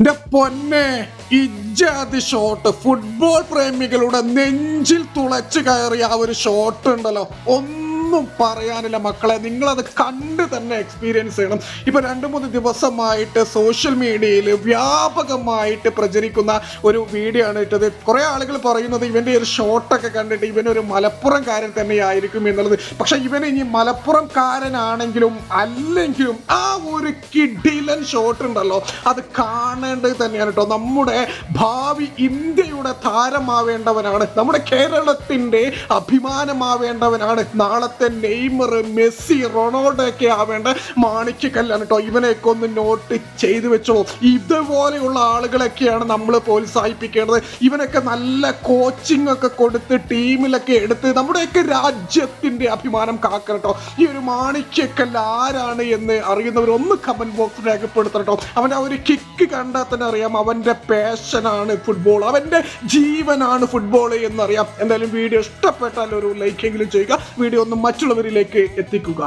എന്റെ പൊന്നെ ഇജാതി shot football പ്രേമികളുടെ നെഞ്ചിൽ തുളച്ചു കയറിയ ആ ഒരു ഷോട്ട് ഉണ്ടല്ലോ. ഒന്നും പറയാനില്ല മക്കളെ. നിങ്ങളത് കണ്ട് തന്നെ എക്സ്പീരിയൻസ് ചെയ്യണം. ഇപ്പൊ രണ്ട് മൂന്ന് ദിവസമായിട്ട് സോഷ്യൽ മീഡിയയിൽ വ്യാപകമായിട്ട് പ്രചരിക്കുന്ന ഒരു വീഡിയോ ആണ് ഇട്ടത്. കുറേ ആളുകൾ പറയുന്നത് ഇവന്റെ ഒരു ഷോട്ടൊക്കെ കണ്ടിട്ട് ഇവനൊരു മലപ്പുറംകാരൻ തന്നെയായിരിക്കും എന്നുള്ളത്. പക്ഷെ ഇവൻ ഇനി മലപ്പുറം കാരനാണെങ്കിലും അല്ലെങ്കിലും ആ ഒരു കിഡിലൻ ഷോട്ട് ഉണ്ടല്ലോ അത് കാണേണ്ടത് തന്നെയാണ് കേട്ടോ നമ്മുടെ ഭാവി ഇന്ത്യയുടെ താരമാവേണ്ടവനാണ്. നമ്മുടെ കേരളത്തിന്റെ അഭിമാനമാവേണ്ടവനാണ്. നാളത്തെ നെയ്മർ മെസ്സി റൊണാൾഡോ ഒക്കെ ആവേണ്ട മാണിക്ക് കല്ലാണ് കേട്ടോ ഇവനെയൊക്കെ ഒന്ന് നോട്ട് ചെയ്തു വെച്ചോളൂ ഇതുപോലെയുള്ള ആളുകളൊക്കെയാണ് നമ്മൾ പ്രോത്സാഹിപ്പിക്കേണ്ടത്. ഇവനൊക്കെ നല്ല കോച്ചിങ് ഒക്കെ കൊടുത്ത് ടീമിലൊക്കെ എടുത്ത് നമ്മുടെയൊക്കെ രാജ്യത്തിന്റെ അഭിമാനം കാക്കണം കേട്ടോ ഈ ഒരു മാണിക്യക്കല്ല ആരാണ് എന്ന് അറിയുന്നവർ ഒന്ന് കമന്റ് ബോക്സിൽ രേഖപ്പെടുത്തണം കേട്ടോ അവന്റെ ആ ഒരു കിക്ക് കണ്ടാൽ തന്നെ അറിയാം അവന്റെ പാഷനാണ് ഫുട്ബോൾ അവന്റെ ജീവനാണ് ഫുട്ബോൾ എന്നറിയാം. എന്തായാലും വീഡിയോ ഇഷ്ടപ്പെട്ടാൽ ഒരു ലൈക്കെങ്കിലും ചെയ്യുക. വീഡിയോ ഒന്ന് മറ്റുള്ളവരിലേക്ക് എത്തിക്കുക.